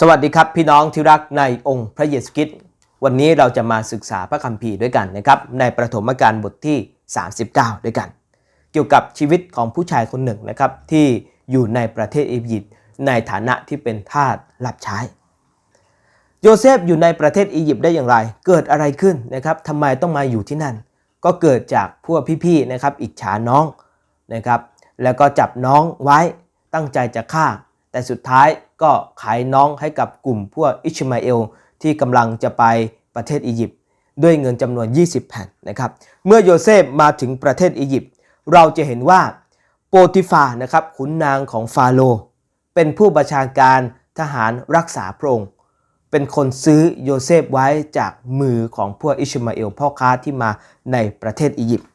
สวัสดีครับพี่น้องที่รักในองค์พระเยซูคริสต์วันนี้เราจะมาศึกษาพระคัมภีร์ด้วยกันนะครับ ในประถมกาลบทที่ 39 ด้วยกัน เกี่ยวกับชีวิตของผู้ชายคนหนึ่งนะครับ ที่อยู่ในประเทศอียิปต์ในฐานะที่เป็นทาสรับใช้ โยเซฟอยู่ในประเทศอียิปต์ได้อย่างไร เกิดอะไรขึ้นนะครับทำไมต้องมาอยู่ที่นั่น ก็เกิดจากพวกพี่ๆนะครับ อิจฉาน้องนะครับ แล้วก็จับน้องไว้ตั้งใจจะฆ่า แต่สุดท้าย ก็ขายน้องให้กับกลุ่มพวกอิชมาเอลที่กำลังจะไปประเทศอียิปต์ด้วยเงินจำนวน 20 แผ่นนะครับ เมื่อโยเซฟมาถึงประเทศอียิปต์เราจะเห็นว่าโปติฟานะครับขุนนางของฟาโรเป็นผู้บัญชาการทหารรักษาพระองค์เป็นคนซื้อโยเซฟไว้จากมือของพวกอิชมาเอลพ่อค้าที่มาในประเทศอียิปต์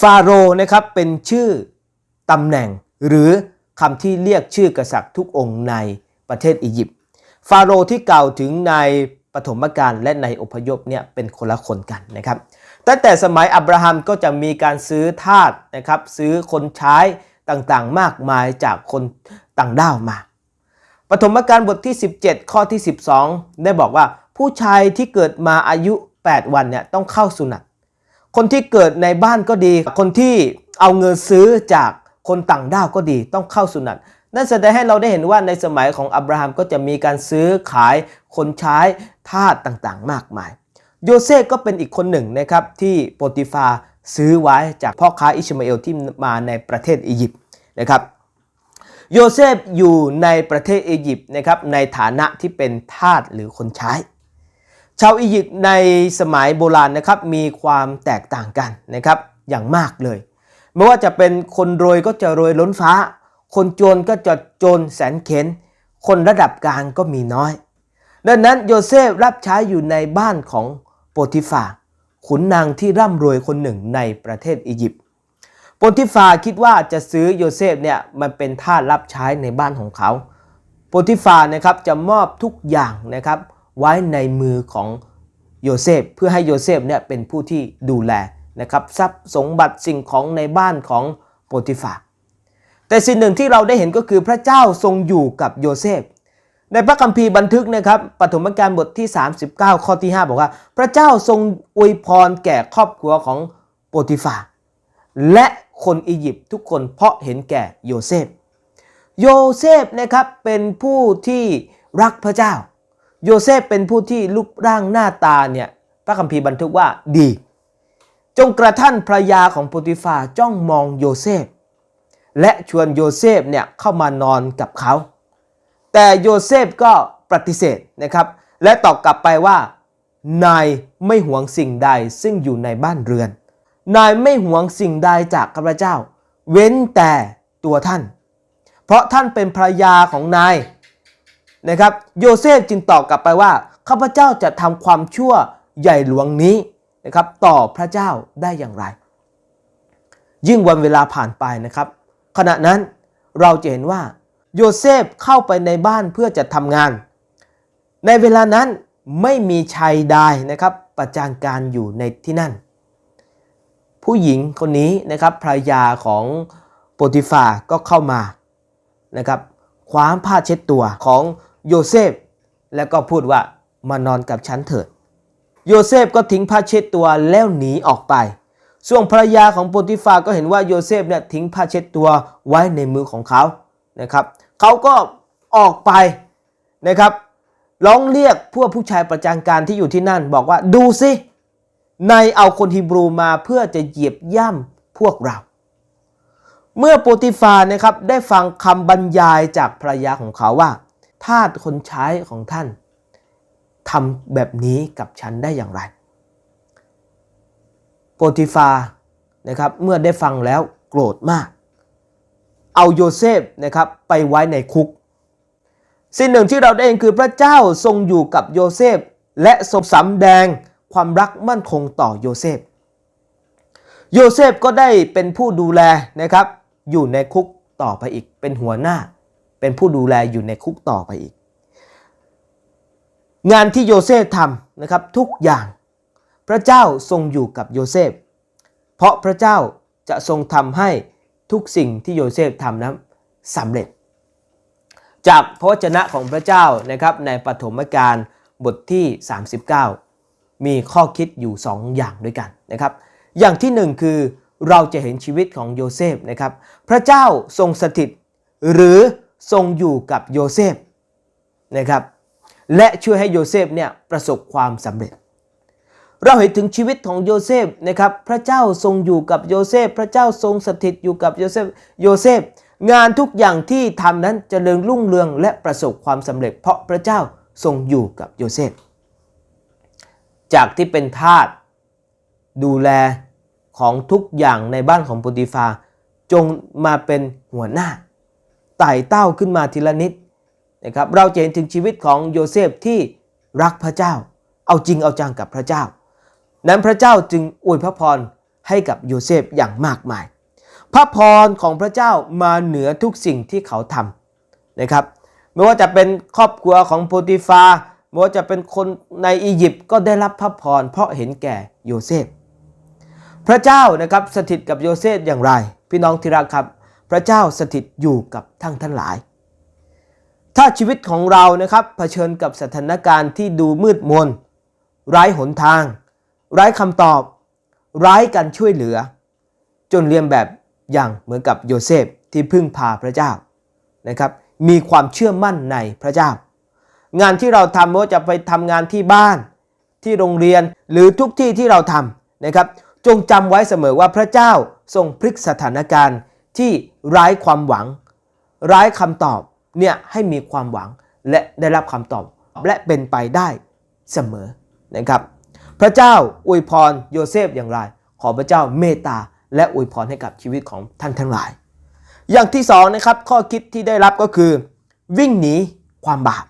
ฟาโรนะครับเป็นชื่อตำแหน่งหรือ คำที่เรียกชื่อกษัตริย์ทุกองค์ในประเทศอียิปต์ฟาโรห์ที่กล่าวถึงในปฐมกาลและในอพยพเนี่ยเป็นคนละคนกันนะครับตั้งแต่สมัยอับราฮัมก็จะมีการซื้อทาสนะครับซื้อคนใช้ต่างๆมากมายจากคนต่างด้าวมาปฐมกาลบทที่ 17 ข้อที่ 12 ได้บอกว่าผู้ชายที่เกิดมาอายุ 8 วันเนี่ยต้องเข้าสุนัตคนที่เกิดในบ้านก็ดี คนที่เอาเงินซื้อจาก คนต่างด้าวก็ดีต้องเข้าสุนัตนั่นแสดงให้เราได้เห็นว่าในสมัยของอับราฮัมก็จะมีการซื้อขายคนใช้ทาสต่างๆ มากมาย โยเซฟก็เป็นอีกคนหนึ่งนะครับที่โปรติฟาซื้อไว้จากพ่อค้าอิชมาเอลที่มาในประเทศอียิปต์นะครับโยเซฟอยู่ในประเทศอียิปต์นะครับในฐานะที่เป็นทาสหรือคนใช้ ชาวอียิปต์ในสมัยโบราณนะครับมีความแตกต่างกันนะครับอย่างมากเลย ไม่ว่าจะเป็นคนรวยก็จะรวยล้นฟ้า คนจนก็จะจนแสนเข็น คนระดับกลางก็มีน้อย ดังนั้นโยเซฟรับใช้อยู่ในบ้านของโปรติฟาขุนนางที่ร่ำรวยคนหนึ่งในประเทศอียิปต์โปรติฟาคิดว่าจะซื้อโยเซฟเนี่ยมันเป็นท่ารับใช้ในบ้านของเขาโปรติฟานะครับจะมอบทุกอย่างนะครับไว้ในมือของโยเซฟเพื่อให้โยเซฟเนี่ยเป็นผู้ที่ดูแล นะครับทรัพย์สมบัติสิ่งของในบ้านของโปรติฟาแต่สิ่งหนึ่งที่เราได้เห็นก็คือพระเจ้าทรงอยู่กับโยเซฟ ในพระคัมภีร์บันทึกนะครับปฐมกาลบทที่ 39 ข้อที่ 5 บอกว่า พระเจ้าทรงอวยพรแก่ครอบครัวของโปรติฟาและคนอียิปต์ทุกคนเพราะเห็นแก่โยเซฟ โยเซฟนะครับเป็นผู้ที่รักพระเจ้า โยเซฟเป็นผู้ที่รูปร่างหน้าตาเนี่ยพระคัมภีร์บันทึกว่าดี จงกระทั่งภรรยาของโปติฟาจ้องมองโยเซฟ และชวนโยเซฟเนี่ยเข้ามานอนกับเขา แต่โยเซฟก็ปฏิเสธนะครับ และตอบกลับไปว่า นายไม่หวงสิ่งใดซึ่งอยู่ในบ้านเรือน นายไม่หวงสิ่งใดจากข้าพเจ้า เว้นแต่ตัวท่าน เพราะท่านเป็นภรรยาของนายนะครับ โยเซฟจึงตอบกลับไปว่าข้าพเจ้าจะทำความชั่วใหญ่หลวงนี้ นะครับต่อพระเจ้าได้อย่างไร ยิ่งวันเวลาผ่านไปนะครับ ขณะนั้นเราจะเห็นว่าโยเซฟเข้าไปในบ้านเพื่อจะทำงาน ในเวลานั้นไม่มีชายใดนะครับประจานการอยู่ในที่นั่น ผู้หญิงคนนี้นะครับภรรยาของโปรติฟาก็เข้ามานะครับคว้าผ้าเช็ดตัวของโยเซฟ แล้วก็พูดว่ามานอนกับฉันเถิด โยเซฟก็ทิ้งผ้าเช็ดตัวแล้วหนีออกไป ส่วนภรรยาของโปรติฟาก็เห็นว่าโยเซฟเนี่ยทิ้งผ้าเช็ดตัวไว้ในมือของเขานะครับเขาก็ออกไปนะครับร้องเรียกพวกผู้ชายประจานการที่อยู่ที่นั่น บอกว่าดูสินายเอาคนฮีบรูมาเพื่อจะเหยียบย่ำพวกเรา เมื่อโปรติฟานะครับได้ฟังคำบรรยายจากภรรยาของเขาว่าทาสคนใช้ของท่าน ทำแบบนี้กับฉันได้อย่างไรโปรติฟานะครับเมื่อได้ฟังแล้วโกรธมาก เอาโยเซฟนะครับไปไว้ในคุก สิ่งหนึ่งที่เราได้เห็นคือพระเจ้าทรงอยู่กับโยเซฟ และทรงสำแดงความรักมั่นคงต่อโยเซฟ โยเซฟก็ได้เป็นผู้ดูแลนะครับอยู่ในคุกต่อไปอีก เป็นหัวหน้า เป็นผู้ดูแลอยู่ในคุกต่อไปอีก งานที่โยเซฟทำนะครับทุกอย่าง พระเจ้าทรงอยู่กับโยเซฟ เพราะพระเจ้าจะทรงทำให้ทุกสิ่งที่โยเซฟทำนั้นสำเร็จ จากพระวจนะของพระเจ้านะครับในปฐมกาลบทที่ 39 มีข้อคิดอยู่ 2 อย่างด้วยกันนะครับ อย่างที่หนึ่งคือเราจะเห็นชีวิตของโยเซฟนะครับ พระเจ้าทรงสถิตหรือทรงอยู่กับโยเซฟนะครับ และช่วยให้โยเซฟเนี่ยประสบความสำเร็จ เราเห็นถึงชีวิตของโยเซฟนะครับพระเจ้าทรงอยู่กับโยเซฟพระเจ้าทรงสถิตอยู่กับโยเซฟโยเซฟงานทุกอย่างที่ทำนั้นจเจริญรุ่งเรืองและประสบความสำเร็จ เพราะพระเจ้าทรงอยู่กับโยเซฟ จากที่เป็นทาสดูแลของทุกอย่างในบ้านของโปติฟา จงมาเป็นหัวหน้าไต่เต้าขึ้นมาทีละนิด นะครับเราจะเห็นถึงชีวิตของโยเซฟที่รักพระเจ้า เอาจริงเอาจังกับพระเจ้า นั้นพระเจ้าจึงอวยพระพรให้กับโยเซฟอย่างมากมาย พระพรของพระเจ้ามาเหนือทุกสิ่งที่เขาทำนะครับ ไม่ว่าจะเป็นครอบครัวของโปติฟาไม่ว่าจะเป็นคนในอียิปต์ก็ได้รับพระพรเพราะเห็นแก่โยเซฟ พระเจ้านะครับสถิตกับโยเซฟอย่างไร พี่น้องที่รักครับ พระเจ้าสถิตอยู่กับทั้งท่านหลาย ถ้าชีวิตของเรานะครับเผชิญกับสถานการณ์ที่ดูมืดมนไร้หนทาง ไร้คำตอบ ไร้การช่วยเหลือ จนเรียนแบบอย่างเหมือนกับโยเซฟที่พึ่งพาพระเจ้านะครับ มีความเชื่อมั่นในพระเจ้า งานที่เราทำไม่ว่าจะไปทำงานที่บ้าน ที่โรงเรียนหรือทุกที่ที่เราทำนะครับ จงจำไว้เสมอว่าพระเจ้าทรงพลิกสถานการณ์ที่ไร้ความหวัง ไร้คำตอบ เนี่ยให้มีความหวังและได้รับคำตอบและเป็นไปได้เสมอนะครับ พระเจ้าอวยพรโยเซฟอย่างไร ขอพระเจ้าเมตตาและอวยพรให้กับชีวิตของท่านทั้งหลาย อย่างที่สองนะครับข้อคิดที่ได้รับก็คือ วิ่งหนีความบาป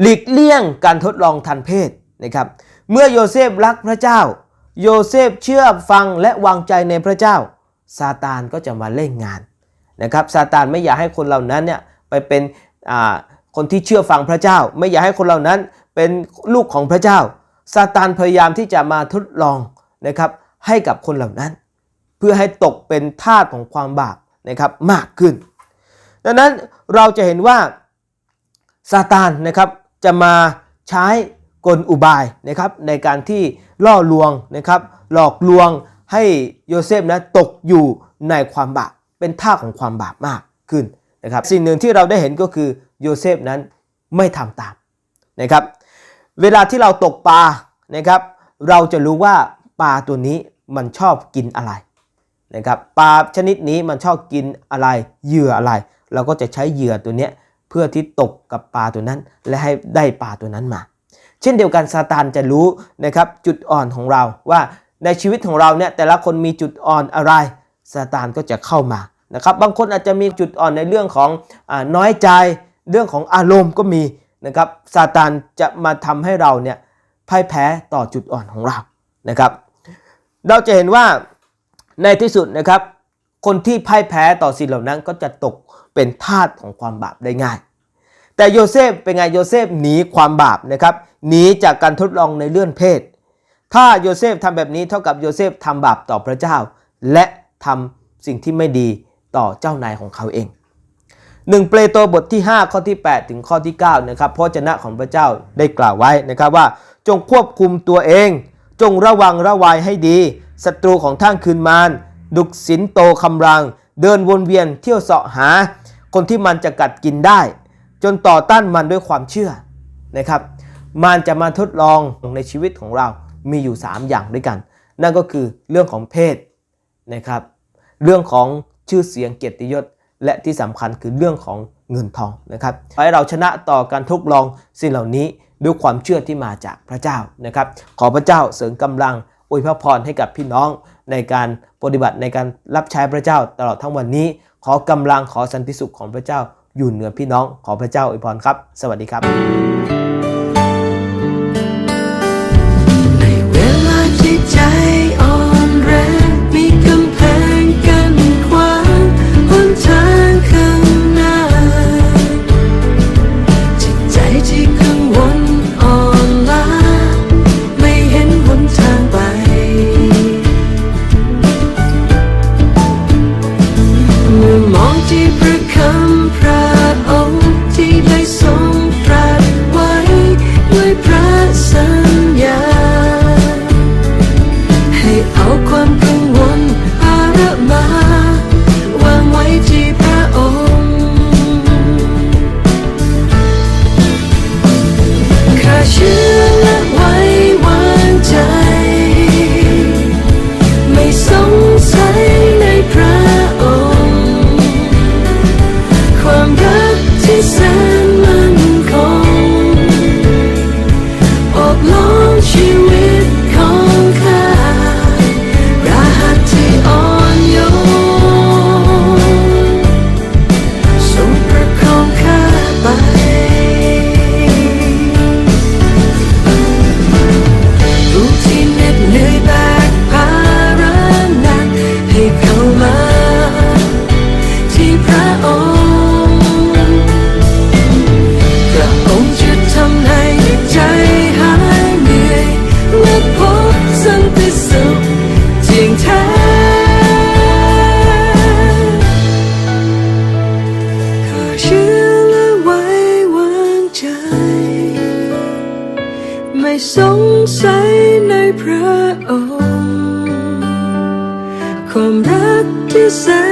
หลีกเลี่ยงการทดลองทางเพศนะครับ เมื่อโยเซฟรักพระเจ้า โยเซฟเชื่อฟังและวางใจในพระเจ้าซาตานก็จะมาเล่นงาน นะครับซาตานไม่อยากให้คนเหล่านั้นเนี่ยไปเป็นคนที่เชื่อฟังพระเจ้า ไม่อยากให้คนเหล่านั้นเป็นลูกของพระเจ้าซาตานพยายามที่จะมาทดลองนะครับให้กับคนเหล่านั้น เพื่อให้ตกเป็นทาสของความบาปนะครับมากขึ้น ดังนั้นเราจะเห็นว่าซาตานนะครับจะมาใช้กลอุบายนะครับในการที่ล่อลวงนะครับหลอกลวงให้โยเซฟนะตกอยู่ในความบาป เป็นท่าของความบาปมากขึ้นนะครับสิ่งหนึ่งที่เราได้เห็นก็คือโยเซฟนั้นไม่ทำตามนะครับเวลาที่เราตกปลานะครับเราจะรู้ว่าปลาตัวนี้มันชอบกินอะไรนะครับปลาชนิดนี้มันชอบกินอะไรเหยื่ออะไร เราก็จะใช้เหยื่อตัวนี้เพื่อที่ตกกับปลาตัวนั้น และให้ได้ปลาตัวนั้นมา เช่นเดียวกันซาตานจะรู้นะครับจุดอ่อนของเราว่าในชีวิตของเราเนี่ยแต่ละคนมีจุดอ่อนอะไรซาตานก็จะเข้ามา นะครับบางคนอาจจะมีจุดอ่อนในเรื่องของอน้อยใจเรื่องของอารมณ์ก็มีนะครับซาตานจะมาทำให้เราเนี่ยพ่ายแพ้ต่อจุดอ่อนของเรานะครับ เราจะเห็นว่าในที่สุดนะครับ คนที่พ่ายแพ้ต่อสิ่งเหล่านั้นก็จะตกเป็นทาสของความบาปได้ง่าย แต่โยเซฟเป็นไงโยเซฟหนีความบาปนะครับหนีจากการทดลองในเรื่องเพศ ถ้าโยเซฟทำแบบนี้เท่ากับโยเซฟทำบาปต่อพระเจ้า และทำสิ่งที่ไม่ดี ต่อเจ้านายของเขาเองหนึ่งเปโตรบทที่ 5 ข้อที่ 8 ถึงข้อที่9นะครับพระเจ้าของพระเจ้าได้กล่าวไว้นะครับว่า จงควบคุมตัวเอง จงระวังระวัยให้ดีศัตรูของท่านคืนมารดุกสินโตคำรัง เดินวนเวียนเที่ยวเสาะหา คนที่มันจะกัดกินได้ จนต่อต้านมันด้วยความเชื่อนะครับ มันจะมาทดลองในชีวิตของเรามีอยู่ 3 อย่างด้วยกัน นั่นก็คือเรื่องของเพศนะครับ เรื่องของ ชื่อเสียงเกียรติยศ และที่สำคัญคือเรื่องของเงินทองนะครับให้เราชนะต่อการทดลองสิ่งเหล่านี้ด้วยความเชื่อที่มาจากพระเจ้านะครับ ขอพระเจ้าเสริมกำลังอวยพระพรให้กับพี่น้องในการปฏิบัติในการรับใช้พระเจ้าตลอดทั้งวันนี้ ขอกำลังขอสันติสุขของพระเจ้าอยู่เหนือพี่น้องขอพระเจ้าอวยพรครับ สวัสดีครับ ก